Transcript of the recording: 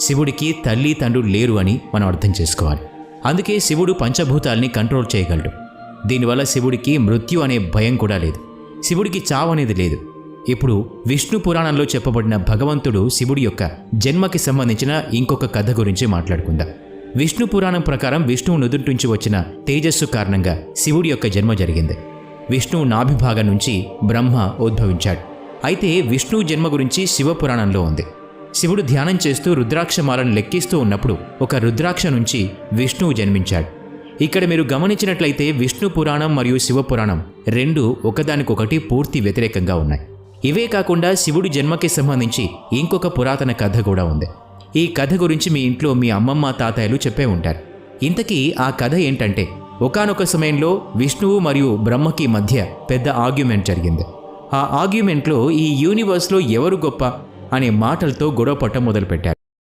శివుడికి తల్లి తండ్రులు లేరు అని మనం అర్థం చేసుకోవాలి. అందుకే శివుడు పంచభూతాల్ని కంట్రోల్ చేయగలడు. దీనివల్ల శివుడికి మృత్యు అనే భయం కూడా లేదు. శివుడికి చావు అనేది లేదు. ఇప్పుడు విష్ణు పురాణంలో చెప్పబడిన భగవంతుడు శివుడి యొక్క జన్మకి సంబంధించిన ఇంకొక కథ గురించి మాట్లాడుకుందాం. విష్ణు పురాణం ప్రకారం విష్ణువు నుదుటి వచ్చిన తేజస్సు కారణంగా శివుడి యొక్క జన్మ జరిగింది. విష్ణువు నాభిభాగం నుంచి బ్రహ్మ ఉద్భవించాడు. అయితే విష్ణువు జన్మ గురించి శివపురాణంలో ఉంది. శివుడు ధ్యానం చేస్తూ రుద్రాక్షమాలను లెక్కిస్తూ ఉన్నప్పుడు ఒక రుద్రాక్ష నుంచి విష్ణువు జన్మించాడు. ఇక్కడ మీరు గమనించినట్లయితే విష్ణు పురాణం మరియు శివపురాణం రెండు ఒకదానికొకటి పూర్తి వ్యతిరేకంగా ఉన్నాయి. ఇవే కాకుండా శివుడి జన్మకి సంబంధించి ఇంకొక పురాతన కథ కూడా ఉంది. ఈ కథ గురించి మీ ఇంట్లో మీ అమ్మమ్మ తాతయ్యలు చెప్పే ఉంటారు. ఇంతకీ ఆ కథ ఏంటంటే ఒకానొక సమయంలో విష్ణువు మరియు బ్రహ్మకి మధ్య పెద్ద ఆర్గ్యుమెంట్ జరిగింది. ఆ ఆర్గ్యుమెంట్లో ఈ యూనివర్స్లో ఎవరు గొప్ప? అనే మాటలతో గొడవ పట్టం మొదలుపెట్టారు.